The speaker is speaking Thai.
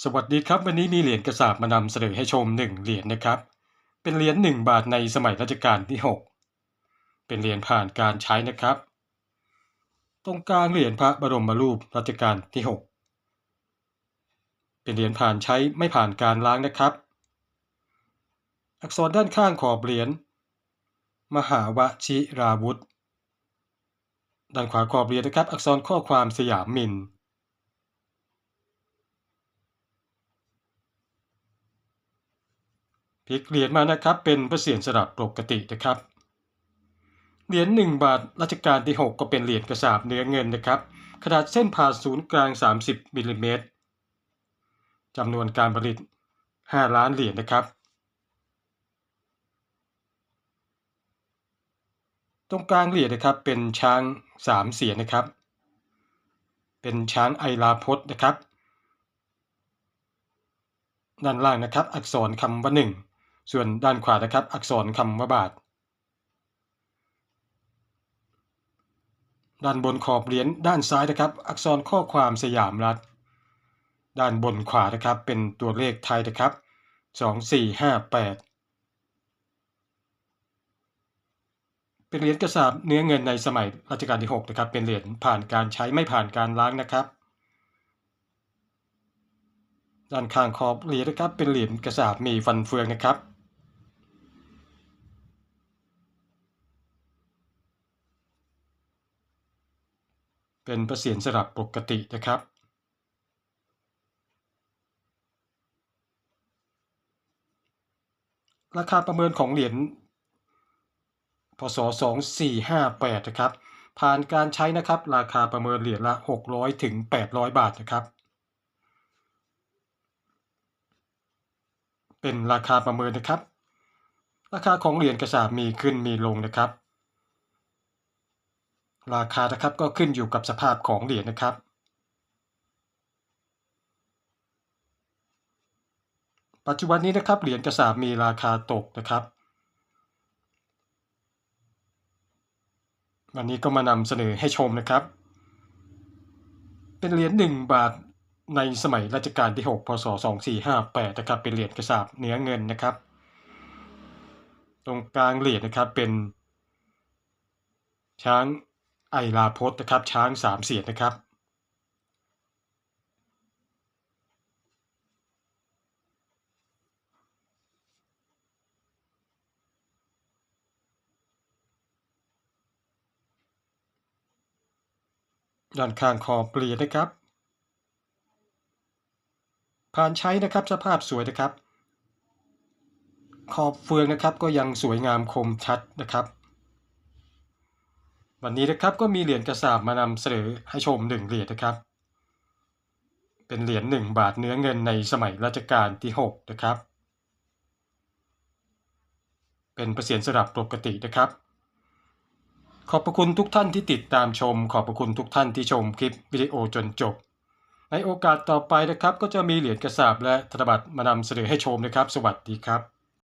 สวัสดีครับ วันนี้มีเหรียญกระสาบมานำเสนอให้ชมหนึ่งเหรียญนะครับ เป็นเหรียญหนึ่งบาทในสมัยรัชกาลที่ 6 เป็นเหรียญผ่านการใช้นะครับ ตรงกลางเหรียญพระบรมรูปรัชกาลที่ 6 เป็นเหรียญผ่านใช้ไม่ผ่านการล้างนะครับ อักษรด้านข้างขอบเหรียญมหาวชิราวุธด้านขวาขอบเหรียญนะครับ อักษรข้อความสยามมิน พลิกเหรียญมานะครับเป็นพระเศียรสลับปกตินะครับ เหรียญ1บาทรัชกาลที่ 6 ก็เป็นเหรียญกระสาบเนื้อเงินนะครับ ขนาดเส้นผ่าศูนย์กลาง 30มิลลิเมตรจำนวนการผลิต 5 ล้านเหรียญนะครับตรงกลางเหรียญนะครับเป็นช้าง3เสียนนะครับ เป็นช้างไอลาพจน์นะครับ ด้านล่างนะครับ อักษรคำว่าหนึ่ง ส่วนด้านขวานะครับ อักษรคำว่าบาท ด้านบนขอบเหรียญด้านซ้ายนะครับ อักษรข้อความสยามรัฐ ด้านบนขวานะครับ เป็นตัวเลขไทยนะครับสองสี่ห้าแปดเป็นเหรียญกระสาบเนื้อเงินในสมัยรัชกาลที่ 6 นะครับ เป็นเหรียญผ่านการใช้ไม่ผ่านการล้างนะครับ ด้านข้างขอบเหรียญนะครับ เป็นเหรียญกระสาบมีฟันเฟืองนะครับ เป็นประเสียนสลับปกตินะครับ ราคาประเมินของเหรียญพศ2458นะครับผ่านการใช้นะครับ ราคาประเมินเหรียญละ 600ถึง800 บาทนะครับ เป็นราคาประเมินนะครับ ราคาของเหรียญกระสาบมีขึ้นมีลงนะครับ ราคานะครับก็ขึ้นอยู่กับสภาพของเหรียญนะครับ ปัจจุบันนี้นะครับเหรียญกระสาบมีราคาตกนะครับ วันนี้ก็มานำเสนอให้ชมนะครับ เป็นเหรียญ1บาทในสมัยรัชกาลที่ 6 พศ 2458 นะครับ เป็นเหรียญกระสาบเนื้อเงินนะครับ ตรงกลางเหรียญนะครับเป็นช้าง ไอลาพจน์นะครับช้างสามเสียนนะครับด้านข้างขอเปลี่ยนนะครับ ผ่านใช้นะครับสภาพสวยนะครับ ขอบเฟืองนะครับก็ยังสวยงามคมชัดนะครับ วันนี้นะครับก็มีเหรียญกระสาบมานำเสนอให้ชมหนึ่งเหรียญนะครับ เป็นเหรียญหนึ่งบาทเนื้อเงินในสมัยรัชกาลที่ 6 นะครับ เป็นประเสียนสลับปกตินะครับ ขอบพระคุณทุกท่านที่ติดตามชม ขอบพระคุณทุกท่านที่ชมคลิปวิดีโอจนจบ ในโอกาสต่อไปนะครับ ก็จะมีเหรียญกระสาบและธนบัตรมานำเสนอให้ชมนะครับ สวัสดีครับ